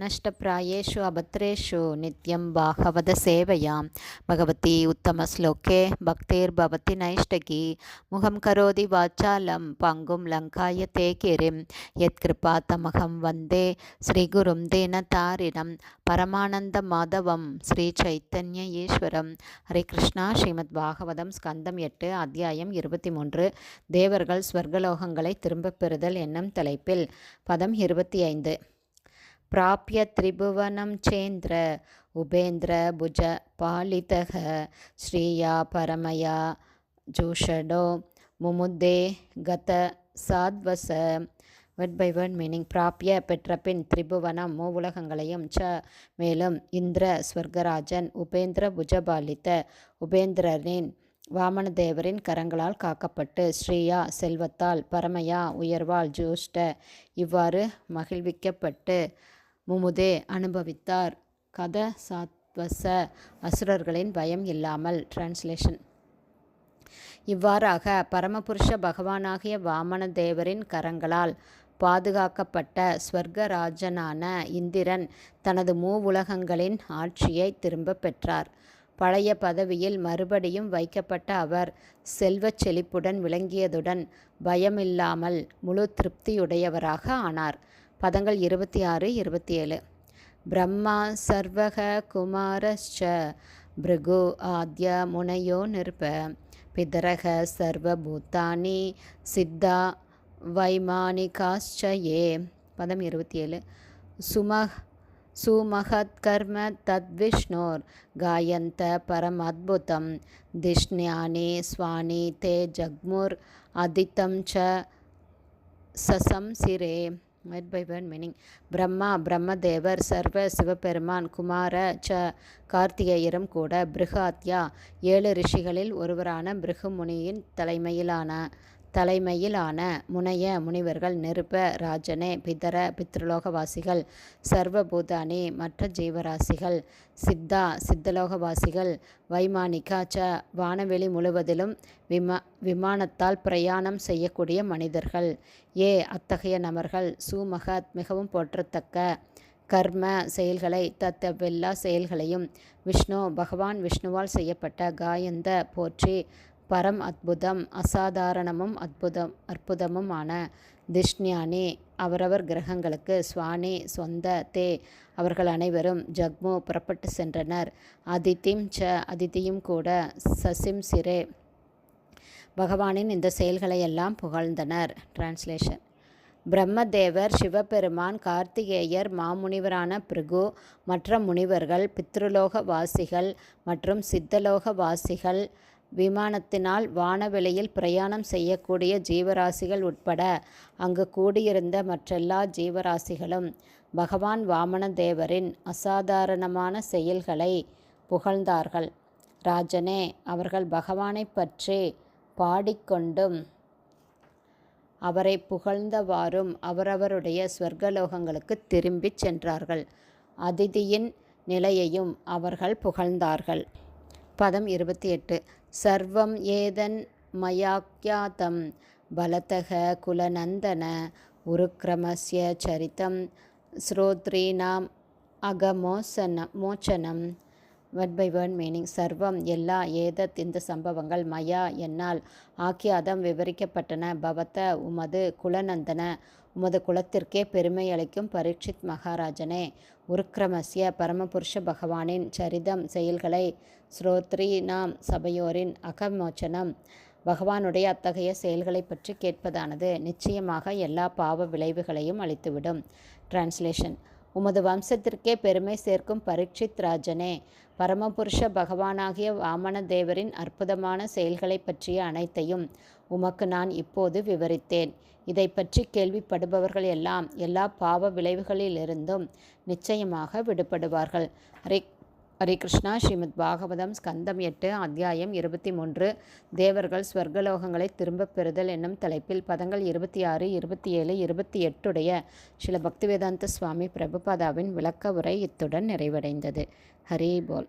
नष्टप्रायेषु अभद्रेषु नित्यं बाहवदसेवयां भगवती उत्तमश्लोके भक्तिर्भवति नैष्टकी मुखं करोति वाचालं पङ्गुं लङ्कायते गिरिं यत्कृपातमहं वन्दे श्रीगुरुं दीनतारिणं பரமானந்தமாதவம் ஸ்ரீ சைத்தன்ய ஈஸ்வரம் ஹரே கிருஷ்ணா ஸ்ரீமத் பாகவதம் ஸ்கந்தம் எட்டு அத்தியாயம் இருபத்தி மூன்று தேவர்கள் ஸ்வர்கலோகங்களை திரும்பப் பெறுதல் என்னும் தலைப்பில் பதம் இருபத்தி ஐந்து प्राप्य त्रिभुवनं चेन्द्र उपेन्द्र भुज पालितः श्रिया परमया ஜூஷடோ முமுத்தே கத சாத்வச வேர்ட் பை வேர்ட் மீனிங் பிராப்பிய பெற்ற பின் திரிபுவனம் மூவுலகங்களையும் ச மேலும் இந்திர ஸ்வர்கராஜன் உபேந்திர புஜபாலித்த உபேந்திரனின் வாமனதேவரின் கரங்களால் காக்கப்பட்டு ஸ்ரீயா செல்வத்தால் பரமையா உயர்வால் ஜூஷ்ட இவ்வாறு மகிழ்விக்கப்பட்டு முமுதே அனுபவித்தார். கத சாத்வச அசுரர்களின் பயம் இல்லாமல். டிரான்ஸ்லேஷன் இவ்வாறாக பரமபுருஷ பகவானாகிய வாமன தேவரின் கரங்களால் பாதுகாக்கப்பட்ட ஸ்வர்கராஜனான இந்திரன் தனது மூவுலகங்களின் ஆட்சியை திரும்பப் பெற்றார். பழைய பதவியில் மறுபடியும் வைக்கப்பட்ட அவர் செல்வச் செழிப்புடன் விளங்கியதுடன் பயமில்லாமல் முழு திருப்தியுடையவராக ஆனார். பதங்கள் இருபத்தி ஆறு இருபத்தி ஏழு. பிரம்மா சர்வக குமாரஸ்ச பிருகு ஆத்ய முனையோ நிருப பிதரக சர்வபூத்தானி சித்தா வைமானிகாశ్చயே பதம் இருபத்தி ஏழு. சுமஹ் சுமகத்கர்ம தத்விஷ்ணோர் காயந்த பரமத்புதம். திஷ்ஞானி ஸ்வானி தே ஜக்முர் அதித்தம் ச சசம்சிரே. மெட் பை வேர்ட் மீனிங் பிரம்மா பிரம்மதேவர் சர்வ சிவபெருமான் குமார ச கார்த்திகேயரும் கூட பிருகாத்யா ஏழு ரிஷிகளில் ஒருவரான பிருகு முனியின் தலைமையிலான தலைமையிலான முனைய முனிவர்கள் நெருப்ப ராஜனே பிதர பித்ருலோகவாசிகள் சர்வபூதானி மற்ற ஜீவராசிகள் சித்தா சித்தலோகவாசிகள் வைமானிகா ச வானவெளி முழுவதிலும் விமா விமானத்தால் பிரயாணம் செய்யக்கூடிய மனிதர்கள். ஏ அத்தகைய நபர்கள் சுமகத் மிகவும் போற்றத்தக்க கர்ம செயல்களை தத்தவெல்லா செயல்களையும் விஷ்ணு பகவான் விஷ்ணுவால் செய்யப்பட்ட காயந்த போற்றி பரம் அத்புதம் அசாதாரணமும் அற்புதம் அற்புதமுமான திஷ்ஞானி. அவரவர் கிரகங்களுக்கு சுவானே சொந்த தே. அவர்கள் அனைவரும் ஜக்மு புறப்பட்டு சென்றனர். அதித்திம் ச அதித்தியும் கூட சசிம் சிரே. பகவானின் இந்த செயல்களையெல்லாம் புகழ்ந்தனர். டிரான்ஸ்லேஷன் பிரம்மதேவர் சிவபெருமான் கார்த்திகேயர் மாமுனிவரான பிருகு மற்ற முனிவர்கள் பித்ருலோக வாசிகள் மற்றும் சித்தலோக வாசிகள் விமானத்தினால் வானவெளியில் பிரயாணம் செய்யக்கூடிய ஜீவராசிகள் உட்பட அங்கு கூடியிருந்த மற்றெல்லா ஜீவராசிகளும் பகவான் வாமனதேவரின் அசாதாரணமான செயல்களை புகழ்ந்தார்கள். ராஜனே அவர்கள் பகவானை பற்றி பாடிக்கொண்டும் அவரை புகழ்ந்தவாறும் அவரவருடைய ஸ்வர்கலோகங்களுக்கு திரும்பிச் சென்றார்கள். அதிதியின் நிலையையும் அவர்கள் புகழ்ந்தார்கள். பதம் இருபத்தி எட்டு. சர்வம் ஏதன் மயாக்கியாதம் பலதக குலநந்தன உருக்கிரமஸ்ய சரித்தம் ஸ்ரோத்ரீனாம் அகமோசன மோச்சனம். வட் பை வேர்ட் மீனிங் சர்வம் எல்லா ஏதத் இந்த சம்பவங்கள் மயா என்னால் ஆக்கியாதம் விவரிக்கப்பட்டன பவத்த உமது குலநந்தன உமது குலத்திற்கே பெருமை அளிக்கும் பரீட்சித் மகாராஜனே உருக்கிரமஸ்ய பரமபுருஷ பகவானின் சரிதம் செயல்களை ஸ்ரோத்ரி நாம் சபையோரின் அகமோச்சனம். பகவானுடைய அத்தகைய செயல்களை பற்றி கேட்பதானது நிச்சயமாக எல்லா பாவ விளைவுகளையும் அளித்துவிடும். டிரான்ஸ்லேஷன் உமது வம்சத்திற்கே பெருமை சேர்க்கும் பரீட்சித் ராஜனே பரமபுருஷ பகவானாகிய வாமன தேவரின் அற்புதமான செயல்களை பற்றிய அனைத்தையும் உமக்கு நான் இப்போது விவரித்தேன். இதை பற்றி கேள்விப்படுபவர்கள் எல்லாம் எல்லா பாவ விளைவுகளிலிருந்தும் நிச்சயமாக விடுபடுவார்கள். ரிக் ஹரே கிருஷ்ணா. ஸ்ரீமத் பாகவதம் ஸ்கந்தம் எட்டு அத்தியாயம் இருபத்தி மூன்று. தேவர்கள் ஸ்வர்கலோகங்களை திரும்பப் பெறுதல் என்னும் தலைப்பில் பதங்கள் இருபத்தி ஆறு இருபத்தி ஏழு இருபத்தி எட்டுடைய சில பக்திவேதாந்த சுவாமி பிரபுபாதாவின் விளக்க உரை இத்துடன் நிறைவடைந்தது. ஹரே போல்.